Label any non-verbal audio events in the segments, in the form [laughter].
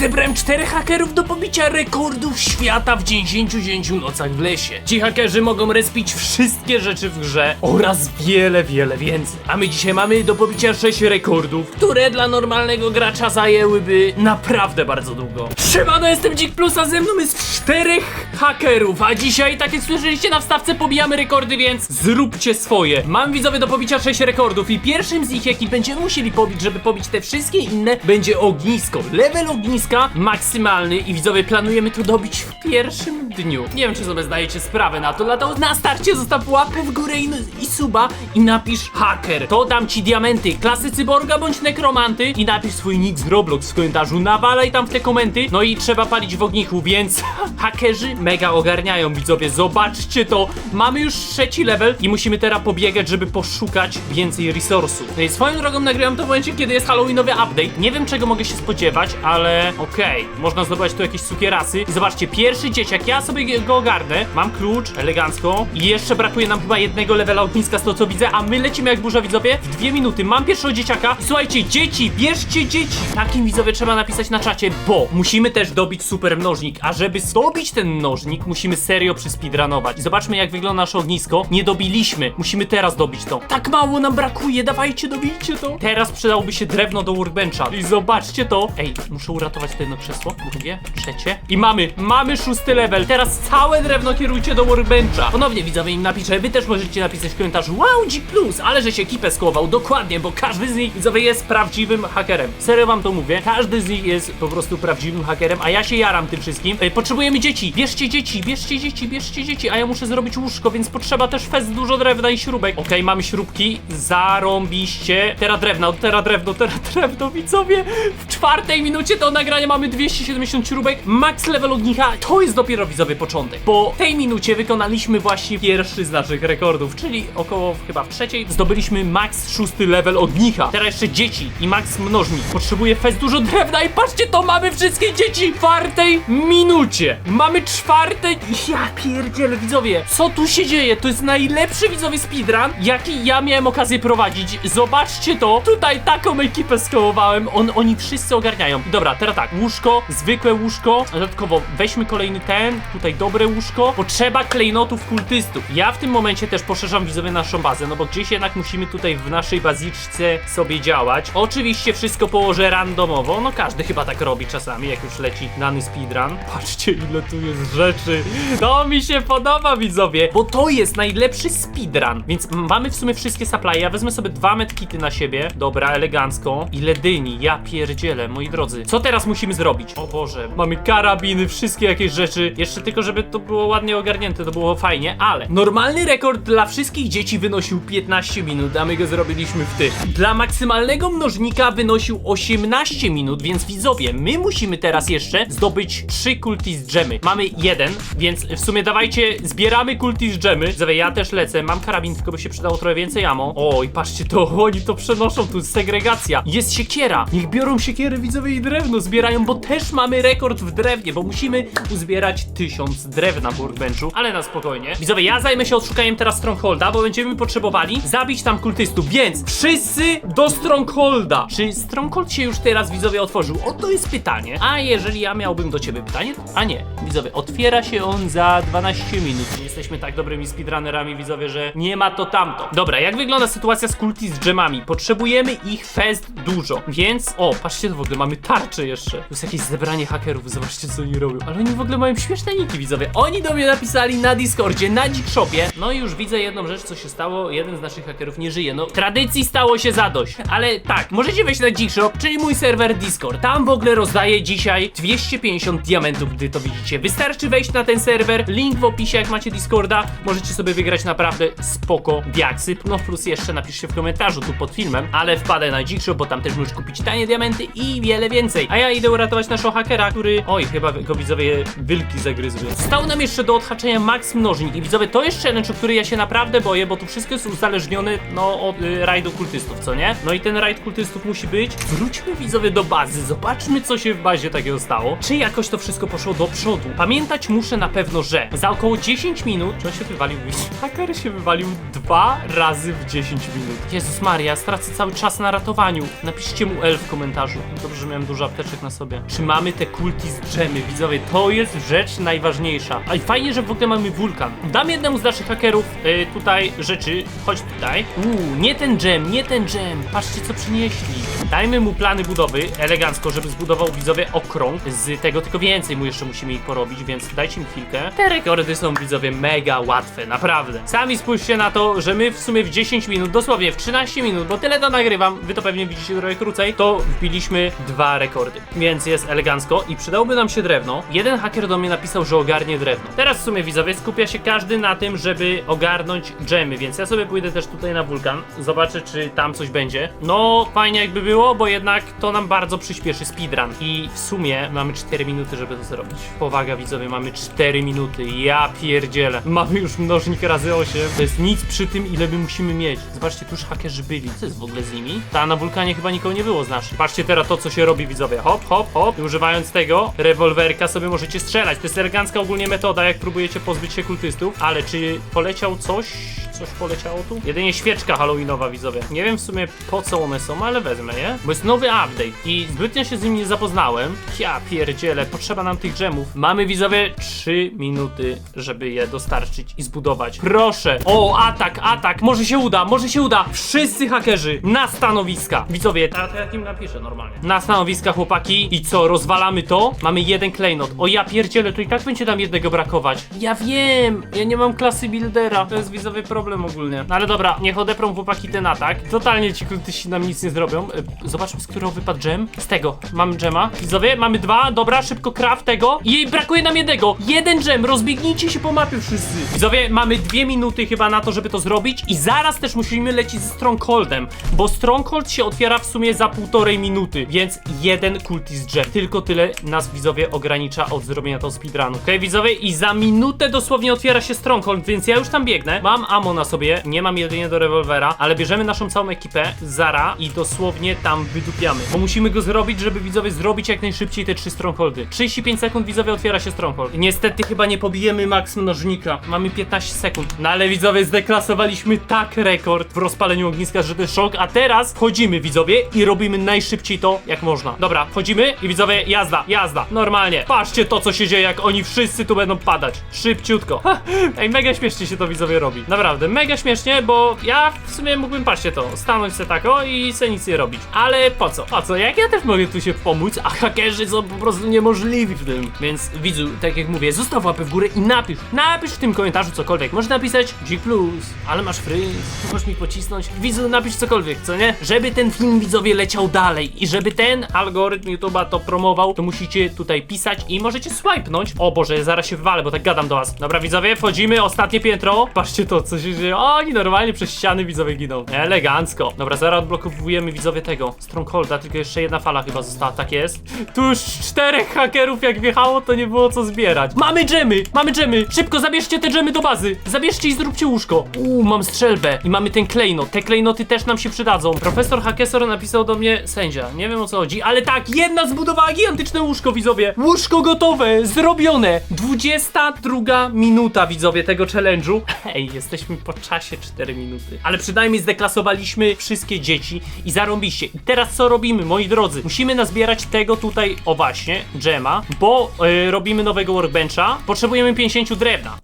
Zebrałem czterech hakerów do pobicia rekordów świata w 10 nocach w lesie. Ci hakerzy mogą respić wszystkie rzeczy w grze oraz wiele, wiele więcej. A my dzisiaj mamy do pobicia 6 rekordów, które dla normalnego gracza zajęłyby naprawdę bardzo długo. Siemano, jestem Dzik Plus, a ze mną jest czterech hakerów, a dzisiaj, tak jak słyszeliście na wstawce, pobijamy rekordy, więc zróbcie swoje. Mam widzowie do pobicia 6 rekordów i pierwszym z nich, jaki będziemy musieli pobić, żeby pobić te wszystkie inne, będzie ognisko. Level ogniska maksymalny i widzowie planujemy to dobić w pierwszym dniu. Nie wiem, czy sobie zdajecie sprawę na to, dlatego na starcie zostaw łapkę w górę i, i suba i napisz haker. To dam ci diamenty, klasy cyborga bądź nekromanty i napisz swój nick z Roblox w komentarzu, nawalaj tam w te komenty, no i trzeba palić w ognichu, więc [laughs] hakerzy mega ogarniają widzowie, zobaczcie to. Mamy już trzeci level i musimy teraz pobiegać, żeby poszukać więcej resursów. No i swoją drogą nagrywam to w momencie, kiedy jest halloweenowy update. Nie wiem czego mogę się spodziewać, ale okej, można zdobywać tu jakieś cukierasy. I zobaczcie, pierwszy dzieciak, ja sobie go ogarnę, mam klucz, elegancko i jeszcze brakuje nam chyba jednego levela ogniska z to co widzę, a my lecimy jak burza widzowie w dwie minuty. Mam pierwszego dzieciaka i słuchajcie, dzieci, bierzcie dzieci. Takim widzowie trzeba napisać na czacie, bo musimy też dobić super mnożnik, a żeby zdobić ten mnożnik, musimy serio przyspeedrunować. I zobaczmy jak wygląda nasze ognisko. Nie dobiliśmy, musimy teraz dobić to. Tak mało nam brakuje, dawajcie, dobijcie to. Teraz przydałoby się drewno do workbencha. I zobaczcie to. Ej, muszę uratować to jedno. Drugie, trzecie. I mamy, mamy szósty level. Teraz całe drewno kierujcie do workbencha. Ponownie widzowie im napiszę, wy też możecie napisać w komentarzu Wow, G+, ale że się ekipę skołował. Dokładnie, bo każdy z nich, widzowie, jest prawdziwym hakerem. Serio wam to mówię. Każdy z nich jest po prostu prawdziwym hakerem, a ja się jaram tym wszystkim. Ej, potrzebujemy dzieci. Bierzcie dzieci, bierzcie dzieci, bierzcie dzieci, a ja muszę zrobić łóżko, więc potrzeba też fest dużo drewna i śrubek. Okej, mamy śrubki. Zarąbiście. Teraz drewno, teraz drewno, teraz [laughs] drewno, widzowie. W czwartej minucie do mamy 270 śrubek. Max level ognika. To jest dopiero, widzowie, początek. Po tej minucie wykonaliśmy właśnie pierwszy z naszych rekordów, czyli około chyba w trzeciej zdobyliśmy max szósty level ognika. Teraz jeszcze dzieci i max mnożnik. Potrzebuję fest dużo drewna i patrzcie, to mamy wszystkie dzieci w czwartej minucie. Mamy czwarte... Ja pierdzielę, widzowie. Co tu się dzieje? To jest najlepszy, widzowie, speedrun, jaki ja miałem okazję prowadzić. Zobaczcie to. Tutaj taką ekipę skołowałem. On, oni wszyscy ogarniają. Dobra, teraz tak. Łóżko, zwykłe łóżko. Dodatkowo weźmy kolejny ten. Tutaj dobre łóżko. Potrzeba klejnotów kultystów. Ja w tym momencie też poszerzam widzowie naszą bazę, no bo gdzieś jednak musimy tutaj w naszej baziczce sobie działać. Oczywiście wszystko położę randomowo. No każdy chyba tak robi czasami, jak już leci dany speedrun. [laughs] Patrzcie ile tu jest rzeczy. To mi się podoba widzowie, bo to jest najlepszy speedrun. Więc mamy w sumie wszystkie supply. Ja wezmę sobie dwa medkity na siebie. Dobra, elegancko. Ile dyni, ja pierdzielę, moi drodzy. Co teraz musimy zrobić? O Boże, mamy karabiny, wszystkie jakieś rzeczy. Jeszcze tylko, żeby to było ładnie ogarnięte, to było fajnie, ale normalny rekord dla wszystkich dzieci wynosił 15 minut, a my go zrobiliśmy w tych. Dla maksymalnego mnożnika wynosił 18 minut, więc widzowie, my musimy teraz jeszcze zdobyć 3 kultist dżemy. Mamy jeden, więc w sumie dawajcie, zbieramy kultist dżemy. Widzowie, ja też lecę, mam karabin, tylko by się przydało trochę więcej amo. Oj, patrzcie to, oni to przenoszą, tu segregacja. Jest siekiera, niech biorą siekierę widzowie i drewno zbierają, bo też mamy rekord w drewnie, bo musimy uzbierać 1000 drewna w workbenchu, ale na spokojnie. Widzowie, ja zajmę się odszukaniem teraz Strongholda, bo będziemy potrzebowali zabić tam kultystów, więc wszyscy do Strongholda. Czy Stronghold się już teraz widzowie otworzył? Oto jest pytanie. A jeżeli ja miałbym do ciebie pytanie? A nie, widzowie, otwiera się on za 12 minut. Jesteśmy tak dobrymi speedrunnerami, widzowie, że nie ma to tamto. Dobra, jak wygląda sytuacja z kulti z dżemami? Potrzebujemy ich fest dużo, więc... O, patrzcie, to w ogóle mamy tarcze jeszcze. To jest jakieś zebranie hakerów, zobaczcie co oni robią. Ale oni w ogóle mają śmieszne niki, widzowie. Oni do mnie napisali na Discordzie, na Geekshopie. No i już widzę jedną rzecz, co się stało. Jeden z naszych hakerów nie żyje. No, tradycji stało się zadość. Ale tak, możecie wejść na Geekshop, czyli mój serwer Discord. Tam w ogóle rozdaję dzisiaj 250 diamentów, gdy to widzicie. Wystarczy wejść na ten serwer, link w opisie, jak macie Discorda. Możecie sobie wygrać naprawdę spoko diaksy. No plus jeszcze napiszcie w komentarzu tu pod filmem, ale wpadę na Geekshop, bo tam też możesz kupić tanie diamenty i wiele więcej. A ja idę uratować naszego hakera, który... Oj, chyba go widzowie wilki zagryzły. Stał nam jeszcze do odhaczenia max mnożnik i widzowie, to jest challenge, o który ja się naprawdę boję, bo tu wszystko jest uzależnione, no, od y, rajdu kultystów, co nie? No i ten rajd kultystów musi być. Wróćmy widzowie do bazy, zobaczmy co się w bazie takiego stało. Czy jakoś to wszystko poszło do przodu? Pamiętać muszę na pewno, że za około 10 minut, czy on się wywalił? [laughs] Haker się wywalił dwa razy w 10 minut. Jezus Maria, stracę cały czas na ratowaniu. Napiszcie mu L w komentarzu. Dobrze, że miałem dużo apteczek na sobie. Czy mamy te kulti z drzemy, widzowie? To jest rzecz najważniejsza. A i fajnie, że w ogóle mamy wulkan. Dam jednemu z naszych hakerów y, tutaj rzeczy. Chodź tutaj. Uuu, nie ten dżem, nie ten dżem. Patrzcie, co przynieśli. Dajmy mu plany budowy, elegancko, żeby zbudował widzowie okrąg z tego, tylko więcej mu jeszcze musimy ich porobić, więc dajcie mi chwilkę. Te rekordy są widzowie mega łatwe, naprawdę. Sami spójrzcie na to, że my w sumie w 10 minut, dosłownie w 13 minut, bo tyle to nagrywam, wy to pewnie widzicie trochę krócej, to wbiliśmy dwa rekordy. Więc jest elegancko i przydałoby nam się drewno. Jeden haker do mnie napisał, że ogarnie drewno. Teraz w sumie widzowie skupia się każdy na tym, żeby ogarnąć dżemy, więc ja sobie pójdę też tutaj na wulkan, zobaczę czy tam coś będzie. No fajnie jakby było, bo jednak to nam bardzo przyspieszy speedrun i w sumie mamy 4 minuty, żeby to zrobić. Powaga widzowie, mamy 4 minuty, ja pierdzielę. Mamy już mnożnik razy 8, to jest nic przy tym ile my musimy mieć. Zobaczcie, tu już hakerzy byli, co jest w ogóle z nimi? Ta na wulkanie chyba nikogo nie było z naszych. Patrzcie teraz to, co się robi widzowie, hop, hop, hop. I używając tego rewolwerka sobie możecie strzelać. To jest elegancka ogólnie metoda, jak próbujecie pozbyć się kultystów, ale czy poleciał coś? Coś poleciało tu? Jedynie świeczka halloweenowa, widzowie. Nie wiem w sumie po co one są, ale wezmę je. Bo jest nowy update i zbytnio się z nim nie zapoznałem. Ja pierdzielę, potrzeba nam tych dżemów. Mamy, widzowie, 3 minuty, żeby je dostarczyć i zbudować. Proszę! O, atak, atak! Może się uda, może się uda! Wszyscy hakerzy na stanowiska! Widzowie, a to ja im napiszę normalnie. Na stanowiska, chłopaki. I co, rozwalamy to? Mamy jeden klejnot. O, ja pierdzielę, to i tak będzie nam jednego brakować. Ja wiem! Ja nie mam klasy buildera. To jest widzowy problem ogólnie. No ale dobra, niech odeprą chłopaki ten atak. Totalnie ci kultyści nam nic nie zrobią. E, Zobaczmy, z którego wypadł dżem. Z tego. Mamy dżema. Widzowie, mamy dwa. Dobra, szybko craft tego. I brakuje nam jednego. Jeden dżem. Rozbiegnijcie się po mapie wszyscy. Widzowie, mamy dwie minuty chyba na to, żeby to zrobić. I zaraz też musimy lecieć ze Strongholdem. Bo Stronghold się otwiera w sumie za półtorej minuty. Więc jeden kultist dżem. Tylko tyle nas widzowie ogranicza od zrobienia tego speedrunu. Okej, widzowie, i za minutę dosłownie otwiera się Stronghold, więc ja już tam biegnę. Mam ammo na sobie, nie mam jedynie do rewolwera, ale bierzemy naszą całą ekipę, Zara, i dosłownie tam wydupiamy. Bo musimy go zrobić, żeby widzowie zrobić jak najszybciej te trzy Strongholdy. 35 sekund widzowie otwiera się Stronghold. Niestety chyba nie pobijemy max mnożnika. Mamy 15 sekund. No ale widzowie, zdeklasowaliśmy tak rekord w rozpaleniu ogniska, że to jest szok, a teraz wchodzimy widzowie i robimy najszybciej to jak można. Dobra, wchodzimy i widzowie, jazda, jazda, normalnie. Patrzcie to, co się dzieje, jak oni wszyscy tu będą padać. Szybciutko. Ha, [laughs] ej, mega śmiesznie się to widzowie robi. Naprawdę, mega śmiesznie, bo ja w sumie mógłbym, patrzcie to, stanąć se tako i se nic nie robić. Ale po co? Po co? Jak ja też mogę tu się pomóc, a hakerzy są po prostu niemożliwi w tym. Więc widzu, tak jak mówię, zostaw łapę w górę i napisz, napisz w tym komentarzu cokolwiek. Możesz napisać G+, ale masz fryz, możesz mi pocisnąć. Widzu, napisz cokolwiek, co nie? Żeby ten film widzowie leciał dalej i żeby ten algorytm YouTube'a to promował, to musicie tutaj pisać i możecie swipenąć. O Boże, zaraz się wywalę, bo tak gadam do was. Dobra, widzowie, wchodzimy, ostatnie piętro. Patrzcie to, co się oni normalnie przez ściany widzowie giną. Elegancko. Dobra, zaraz odblokowujemy widzowie tego Strongholda, tylko jeszcze jedna fala chyba została, tak jest. Tu już czterech hakerów jak wjechało, to nie było co zbierać. Mamy dżemy, mamy dżemy. Szybko zabierzcie te dżemy do bazy. Zabierzcie i zróbcie łóżko. Uuu, mam strzelbę i mamy ten klejnot. Te klejnoty też nam się przydadzą. Profesor Hakesor napisał do mnie sędzia. Nie wiem o co chodzi, ale tak, jedna zbudowała gigantyczne łóżko, widzowie. Łóżko gotowe, zrobione. 22 minuta, widzowie, tego challenge'u. [laughs] Hej, jesteśmy po czasie 4 minuty. Ale przynajmniej zdeklasowaliśmy wszystkie dzieci i zarąbiście. I teraz co robimy, moi drodzy? Musimy nazbierać tego tutaj, o właśnie, dżema, bo y, robimy nowego workbencha. Potrzebujemy 50 drewna.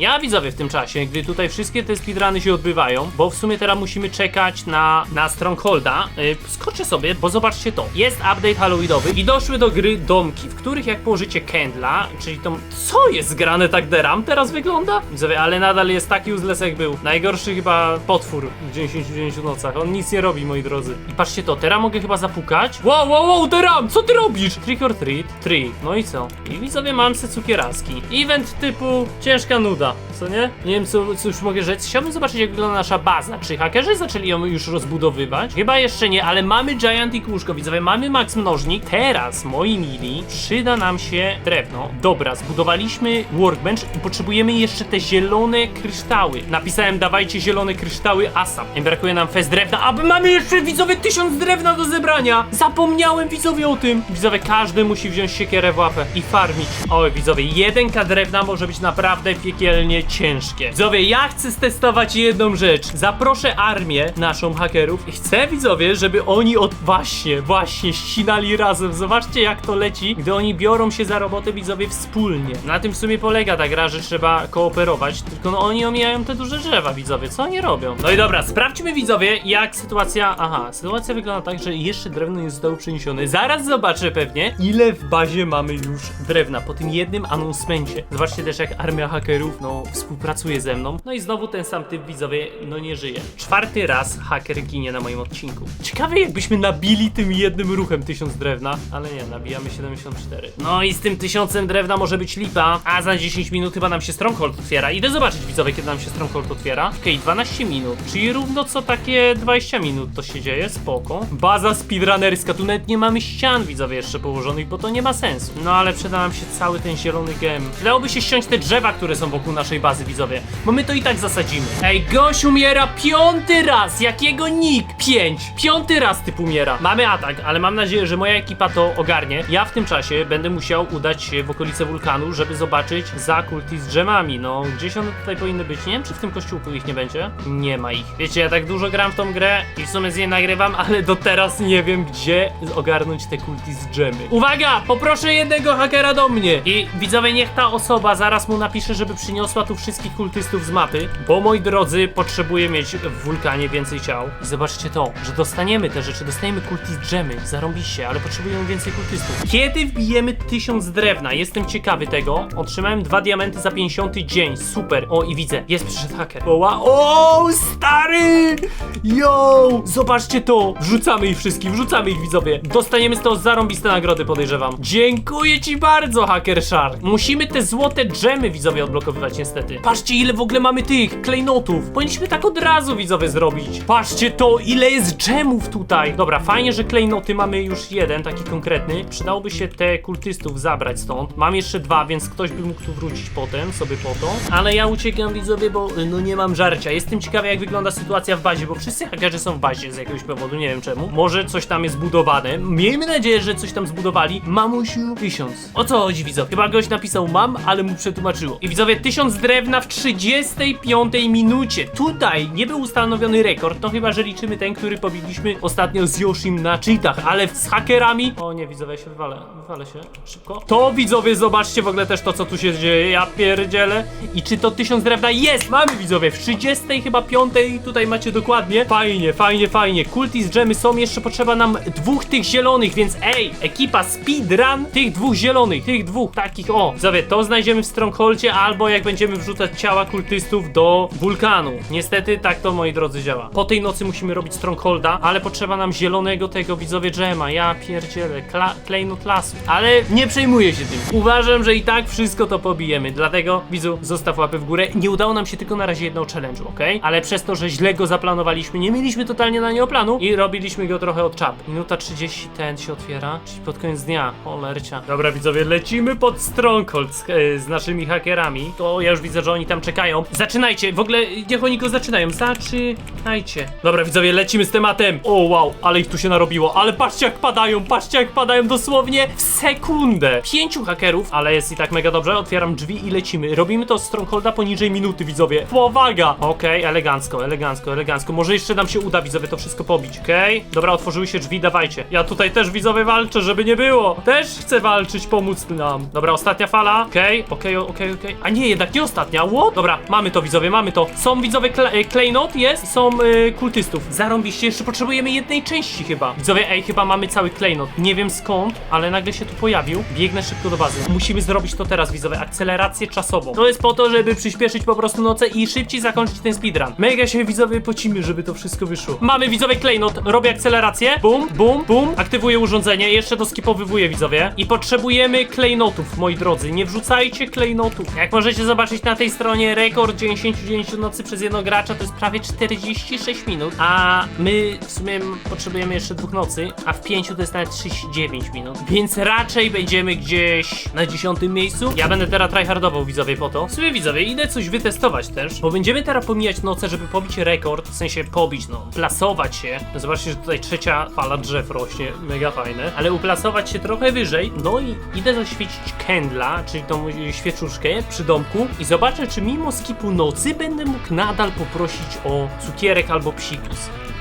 Ja widzowie w tym czasie, gdy tutaj wszystkie te speedruny się odbywają, bo w sumie teraz musimy czekać na, na Strongholda, yy, skoczę sobie, bo zobaczcie to. Jest update halloweenowy i doszły do gry domki, w których jak położycie Kendla, czyli tą... Co jest grane tak deram teraz wygląda? Widzowie, ale nadal jest taki useless jak był. Najgorszy chyba potwór w 99 nocach. On nic nie robi, moi drodzy. I patrzcie to, teraz mogę chyba zapukać. Wow, wow, wow, deram, co ty robisz? Trick or treat, trick. No i co? I widzowie, mam se cukieraski. Event typu ciężka nuda, co nie? Nie wiem, co, co już mogę rzec. Chciałbym zobaczyć, jak wygląda nasza baza. Czy hakerzy zaczęli ją już rozbudowywać? Chyba jeszcze nie, ale mamy Giant i kółszko, widzowie, mamy max mnożnik. Teraz, moi mili, przyda nam się drewno. Dobra, zbudowaliśmy workbench i potrzebujemy jeszcze te zielone kryształy. Napisałem, dawajcie zielone kryształy ASAP. Nie brakuje nam fest drewna, aby mamy jeszcze, widzowie, tysiąc drewna do zebrania. Zapomniałem, widzowie, o tym. Widzowie, każdy musi wziąć siekierę w łapę i farmić. O, widzowie, 1k drewna może być naprawdę piekielny piekielnie ciężkie. Widzowie, ja chcę stestować jedną rzecz. Zaproszę armię naszą hakerów i chcę widzowie, żeby oni od właśnie, właśnie ścinali razem. Zobaczcie jak to leci, gdy oni biorą się za robotę widzowie wspólnie. Na tym w sumie polega ta gra, że trzeba kooperować, tylko no oni omijają te duże drzewa widzowie, co oni robią? No i dobra, sprawdźmy widzowie jak sytuacja, aha, sytuacja wygląda tak, że jeszcze drewno nie zostało przeniesione. Zaraz zobaczę pewnie, ile w bazie mamy już drewna po tym jednym anonsmencie. Zobaczcie też jak armia hakerów, no, współpracuje ze mną. No i znowu ten sam typ widzowie, no nie żyje. Czwarty raz haker ginie na moim odcinku. Ciekawe jakbyśmy nabili tym jednym ruchem tysiąc drewna, ale nie, nabijamy 74. No i z tym tysiącem drewna może być lipa, a za 10 minut chyba nam się Stronghold otwiera. Idę zobaczyć widzowie, kiedy nam się Stronghold otwiera. Okej, 12 minut, czyli równo co takie 20 minut to się dzieje, spoko. Baza speedrunnerska, tu nawet nie mamy ścian widzowie jeszcze położonych, bo to nie ma sensu. No ale przyda nam się cały ten zielony gem. Przydałoby się ściąć te drzewa, które są wokół naszej bazy widzowie, bo my to i tak zasadzimy. Ej, gość umiera piąty raz, jakiego nick? Pięć. Piąty raz typ umiera. Mamy atak, ale mam nadzieję, że moja ekipa to ogarnie. Ja w tym czasie będę musiał udać się w okolice wulkanu, żeby zobaczyć zakulti z drzemami. No, gdzieś one tutaj powinny być. Nie wiem, czy w tym kościółku ich nie będzie. Nie ma ich. Wiecie, ja tak dużo gram w tą grę i w sumie z niej nagrywam, [laughs] ale do teraz nie wiem, gdzie ogarnąć te kulti z drzemy. Uwaga! Poproszę jednego hakera do mnie! I widzowie, niech ta osoba zaraz mu napisze, żeby przyniosła tu wszystkich kultystów z mapy, bo moi drodzy, potrzebuję mieć w wulkanie więcej ciał. I zobaczcie to, że dostaniemy te rzeczy, dostajemy kulti z drzemy, zarąbiście, ale potrzebujemy więcej kultystów. Kiedy wbijemy tysiąc drewna? Jestem ciekawy tego. Otrzymałem dwa diamenty za 50 dzień, super. O i widzę, jest przyszedł haker. Oła, o stary! Yo! Zobaczcie to! Wrzucamy ich wszystkich, wrzucamy ich widzowie. Dostaniemy z tego zarąbiste nagrody, podejrzewam. Dziękuję ci bardzo, Hacker Shark. Musimy te złote dżemy widzowie odblokowywać niestety. Patrzcie ile w ogóle mamy tych klejnotów. Powinniśmy tak od razu widzowie zrobić. Patrzcie to, ile jest dżemów tutaj. Dobra, fajnie, że klejnoty mamy już jeden, taki konkretny. Przydałoby się te kultystów zabrać stąd. Mam jeszcze dwa, więc ktoś by mógł tu wrócić potem, sobie po to. Ale ja uciekam widzowie, bo y, no nie mam żarcia. Jestem ciekawy jak wygląda sytuacja w bazie, bo wszyscy hakerzy są w bazie z jakiegoś powodu, nie wiem czemu. Może coś tam jest budowane. Miejmy nadzieję, że coś tam zbudowali. Mamusiu, tysiąc. O co chodzi widzowie? Chyba goś napisał mam, ale mu przetłumaczyło. I widzowie, tysiąc drewna w 35 minucie. Tutaj nie był ustanowiony rekord, no chyba, że liczymy ten, który pobiliśmy ostatnio z Yoshim na cheatach, ale z hakerami... O nie, widzowie, się wywalę. Wywalę się. Szybko. To widzowie, zobaczcie w ogóle też to, co tu się dzieje. Ja pierdzielę. I czy to tysiąc drewna jest? Mamy widzowie, w 30 chyba piątej tutaj macie dokładnie. Fajnie, fajnie, fajnie. Kulti z dżemy są, jeszcze potrzeba nam dwóch tych zielonych, więc ej, ekipa speedrun tych dwóch zielonych, tych dwóch takich, o. Widzowie, to znajdziemy w Strongholdzie, albo jak będziemy wrzucać ciała kultystów do wulkanu. Niestety tak to, moi drodzy, działa. Po tej nocy musimy robić Strongholda, ale potrzeba nam zielonego tego, widzowie, dżema. Ja pierdzielę, Kla klejnot lasu. Ale nie przejmuję się tym. Uważam, że i tak wszystko to pobijemy, dlatego, widzu, zostaw łapy w górę. Nie udało nam się tylko na razie jedną challenge'u, ok? Ale przez to, że źle go zaplanowaliśmy, nie mieliśmy totalnie na niego planu i robiliśmy go trochę od czapy. Minuta 30 ten się otwiera, czyli pod koniec dnia. Cholercia. Dobra, widzowie, lecimy pod Stronghold z, e, z naszymi hakerami. To ja już widzę, że oni tam czekają. Zaczynajcie, w ogóle niech oni go zaczynają. Zaczynajcie. Dobra, widzowie, lecimy z tematem. O, wow, ale ich tu się narobiło. Ale patrzcie jak padają, patrzcie jak padają dosłownie w sekundę. Pięciu hakerów, ale jest i tak mega dobrze. Otwieram drzwi i lecimy. Robimy to z Strongholda poniżej minuty, widzowie. Powaga! Okej, elegancko, elegancko, elegancko. Może jeszcze nam się uda, widzowie, to wszystko pobić, okej? Dobra, otworzyły się drzwi, dawajcie. Ja tutaj też, widzowie, walczę, żeby nie było. Też chcę walczyć, pomóc nam. Dobra, ostatnia fala. Okej, okej, okej, okej. A nie, jednak nie ostatnia. What? Dobra, mamy to, widzowie, mamy to. Są, widzowie, kle e, klejnot jest są e, kultystów. Zarąbiście, jeszcze potrzebujemy jednej części chyba. Widzowie, ej, chyba mamy cały klejnot. Nie wiem skąd, ale nagle się tu pojawił. Biegnę szybko do bazy. Musimy zrobić to teraz, widzowie. Akcelerację czasową. To jest po to, żeby przyspieszyć po prostu noce i szybciej zakończyć ten speedrun. Mega się, widzowie, pocimy, żeby to wszystko wyszło. Mamy, widzowie, klejnot. Robię akcelerację. Bum, bum, bum. Aktywuję urządzenie. Jeszcze doskipowywuję, widzowie. I potrzebujemy klejnotów, moi drodzy. Nie wrzucajcie klejnotów. Jak możecie zobaczyć na tej stronie, rekord 99 nocy przez jednego gracza to jest prawie 46 minut. A my w sumie potrzebujemy jeszcze dwóch nocy, a w pięciu to jest nawet 39 minut. Więc raczej będziemy gdzieś na dziesiątym miejscu. Ja będę teraz tryhardował widzowie po to. W sumie widzowie, idę coś wytestować też, bo będziemy teraz pomijać noce, żeby pobić rekord, w sensie pobić, no, plasować się. Zobaczcie, że tutaj trzecia fala drzew rośnie, mega fajne, ale uplasować się trochę wyżej, no i idę zaświecić kendla, czyli tą świeczuszkę przy domku i zobaczę, czy mimo skipu nocy będę mógł nadal poprosić o cukierek albo psikus.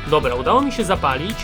Dobra, udało mi się zapalić.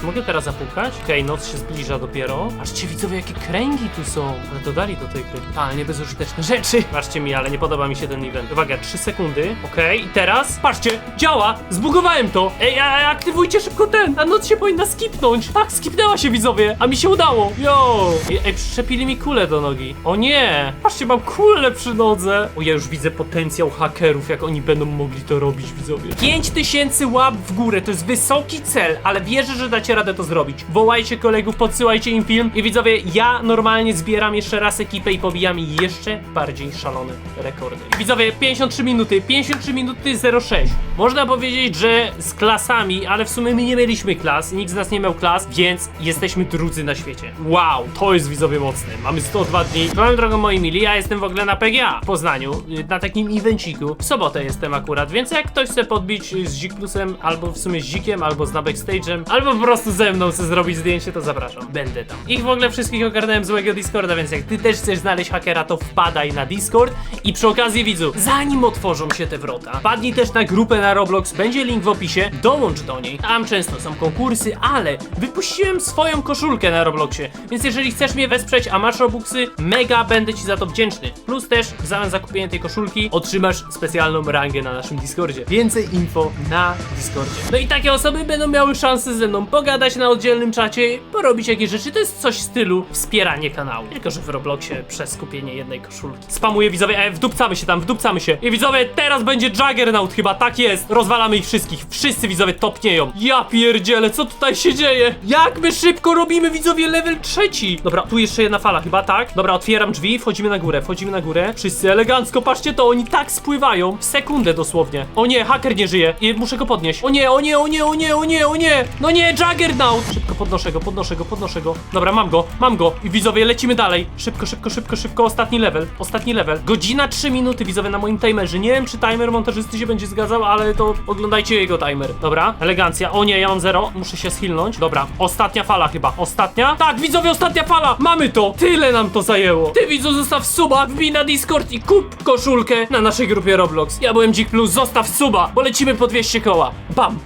Czy mogę teraz zapukać? Okej, noc się zbliża dopiero. Patrzcie widzowie, jakie kręgi tu są. Ale dodali do tej gry totalnie bezużyteczne rzeczy. Patrzcie mi, ale nie podoba mi się ten event. Uwaga, 3 sekundy. Okej, i teraz, patrzcie, działa! Zbugowałem to! Ej, a, aktywujcie szybko ten! A noc się powinna skipnąć! Tak, skipnęła się widzowie! A mi się udało! Yo! Ej, ej przyczepili mi kulę do nogi. O nie! Patrzcie, mam kulę przy nodze! O, ja już widzę potencjał hakerów, jak oni będą mogli to robić, widzowie. 5000 łap w górę, to jest wysoki cel, ale wierzę, że dacie radę to zrobić. Wołajcie kolegów, podsyłajcie im film i widzowie, ja normalnie zbieram jeszcze raz ekipę i pobijam jeszcze bardziej szalone rekordy. I widzowie, 53 minuty, 53 minuty 06. Można powiedzieć, że z klasami, ale w sumie my nie mieliśmy klas, nikt z nas nie miał klas, więc jesteśmy drudzy na świecie. Wow, to jest widzowie mocne. Mamy 102 dni. Swoją drogą moi mili, ja jestem w ogóle na PGA w Poznaniu, y, na takim evenciku. W sobotę jestem akurat, więc jak ktoś chce podbić z Zik Plusem, albo w sumie z Zikiem, albo z Backstage'em, albo po prostu ze mną chce zrobić zdjęcie, to zapraszam. Będę tam. Ich w ogóle wszystkich ogarnąłem z mojego Discorda, więc jak ty też chcesz znaleźć hakera, to wpadaj na Discord i przy okazji widzu, zanim otworzą się te wrota, wpadnij też na grupę na Roblox, będzie link w opisie, dołącz do niej. Tam często są konkursy, ale wypuściłem swoją koszulkę na Robloxie, więc jeżeli chcesz mnie wesprzeć, a masz Robuxy, mega będę ci za to wdzięczny. Plus też w zamian za kupienie tej koszulki otrzymasz specjalną rangę na naszym Discordzie. Więcej info na Discordzie. No i takie osoby będą miały szansę ze mną pogadać na oddzielnym czacie, porobić jakieś rzeczy. To jest coś w stylu wspieranie kanału. Tylko, że w Robloxie przez kupienie jednej koszulki. Spamuję widzowie, e, wdupcamy się tam, wdupcamy się. I widzowie, teraz będzie Juggernaut chyba, tak jest. Rozwalamy ich wszystkich. Wszyscy widzowie topnieją. Ja pierdzielę, co tutaj się dzieje? Jak my szybko robimy widzowie level trzeci. Dobra, tu jeszcze jedna fala chyba, tak? Dobra, otwieram drzwi, wchodzimy na górę, wchodzimy na górę. Wszyscy elegancko, patrzcie to, oni tak spływają. W sekundę dosłownie. O nie, haker nie żyje. I muszę go podnieść. O nie, o nie, o nie, o nie, o nie, o nie. No nie, Juggernaut. Szybko podnoszę go, podnoszę go, podnoszę go. Dobra, mam go, mam go. I widzowie, lecimy dalej. Szybko, szybko, szybko, szybko. Ostatni level, ostatni level. Godzina 3 minuty, widzowie, na moim timerze. Nie wiem, czy timer montażysty się będzie zgadzał, ale to oglądajcie jego timer. Dobra, elegancja. O nie, ja mam zero. Muszę się schilnąć. Dobra, ostatnia fala chyba. Ostatnia? Tak, widzowie, ostatnia fala. Mamy to. Tyle nam to zajęło. Ty, widzu, zostaw suba, wbij na Discord i kup koszulkę na naszej grupie Roblox. Ja byłem Dzik Plus, zostaw suba, bo lecimy po 200 koła. Bam!